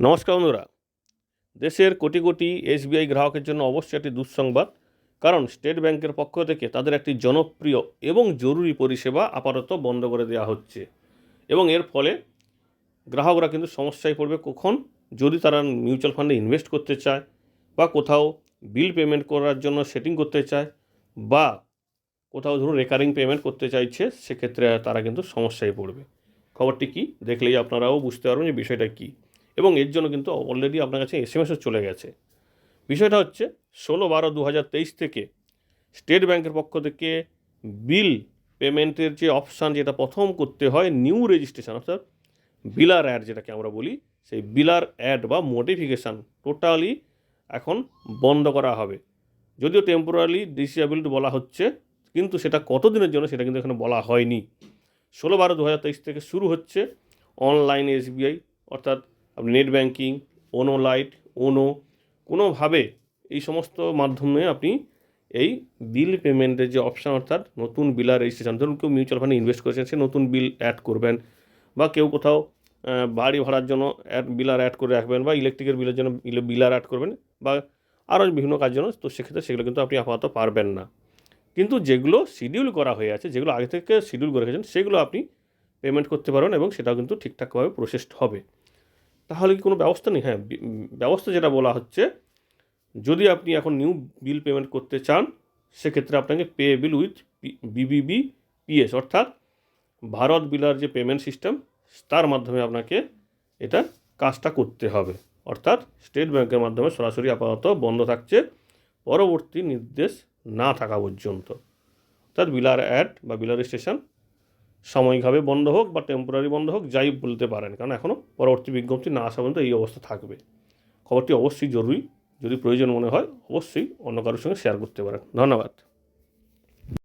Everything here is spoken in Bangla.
নমস্কার বন্ধুরা। দেশের কোটি কোটি এসবিআই গ্রাহকের জন্য অবশ্যই একটি দুঃসংবাদ, কারণ স্টেট ব্যাংকের পক্ষ থেকে তাদের একটি জনপ্রিয় এবং জরুরি পরিষেবা আপাতত বন্ধ করে দেওয়া হচ্ছে। এবং এর ফলে গ্রাহকরা কিন্তু সমস্যায় পড়বে কখন? যদি তারা মিউচুয়াল ফান্ডে ইনভেস্ট করতে চায় বা কোথাও বিল পেমেন্ট করার জন্য সেটিং করতে চায় বা কোথাও ধরুন রেকারিং পেমেন্ট করতে চাইছে, সেক্ষেত্রে তারা কিন্তু সমস্যায় পড়বে। খবরটি কী? দেখলেই আপনারাও বুঝতে পারবেন যে বিষয়টা কী। এবং এর জন্য কিন্তু অলরেডি আপনার কাছে এস এম চলে গেছে। বিষয়টা হচ্ছে, ষোলো বারো দু হাজার তেইশ থেকে স্টেট ব্যাংকের পক্ষ থেকে বিল পেমেন্টের যে অপশান যেটা প্রথম করতে হয় নিউ রেজিস্ট্রেশন অর্থাৎ বিলার অ্যাড যেটাকে আমরা বলি, সেই বিলার অ্যাড বা মোটিফিকেশান টোটালি এখন বন্ধ করা হবে। যদিও টেম্পোরারি ডিসেবিলিটি বলা হচ্ছে, কিন্তু সেটা কতদিনের জন্য সেটা কিন্তু এখানে বলা হয়নি। ষোলো বারো দু হাজার তেইশ থেকে শুরু হচ্ছে অনলাইন এসবিআই অর্থাৎ আপনি net banking YONO Lite YONO কোনোভাবে এই সমস্ত মাধ্যমে আপনি এই বিল পেমেন্টের যে অপশান অর্থাৎ নতুন বিলার রেজিস্ট্রেশন ধরুন কেউ মিউচুয়াল ফান্ডে ইনভেস্ট করেছেন সে নতুন বিল অ্যাড করবেন বা কেউ কোথাও বাড়ি ভাড়ার জন্য অ্যাড বিলার অ্যাড করে রাখবেন বা ইলেকট্রিকের বিলের জন্য বিলার অ্যাড করবেন বা আরও বিভিন্ন কাজের জন্য, তো সেক্ষেত্রে সেগুলো কিন্তু আপনি আপাতত পারবেন না। কিন্তু যেগুলো শিডিউল করা হয়ে আছে, যেগুলো আগে থেকে শিডিউল করে রেখেছেন, সেগুলো আপনি পেমেন্ট করতে পারবেন এবং সেটাও কিন্তু ঠিকঠাকভাবে প্রসেসড হবে। তাহলে কি কোনো ব্যবস্থা নেই? হ্যাঁ ব্যবস্থা যেটা বলা হচ্ছে, যদি আপনি এখন নিউ বিল পেমেন্ট করতে চান, সেক্ষেত্রে আপনাকে pay bill with BBB PS অর্থাৎ ভারত বিলার যে পেমেন্ট সিস্টেম তার মাধ্যমে আপনাকে এটা কাজটা করতে হবে। অর্থাৎ স্টেট ব্যাংকের মাধ্যমে সরাসরি আপাতত বন্ধ থাকছে, পরবর্তী নির্দেশ না থাকা পর্যন্ত। অর্থাৎ বিলার অ্যাড বা বিলার স্টেশন সাময়িকভাবে বন্ধ হোক বা টেম্পোরারি বন্ধ হোক, যাই বলতে পারেন। কারণ এখনও পরবর্তী বিজ্ঞপ্তি না আসা পর্যন্ত এই অবস্থা থাকবে। খবরটি অবশ্যই জরুরি। যদি প্রয়োজন মনে হয়, অবশ্যই অন্য কারোর সঙ্গে শেয়ার করতে পারেন। ধন্যবাদ।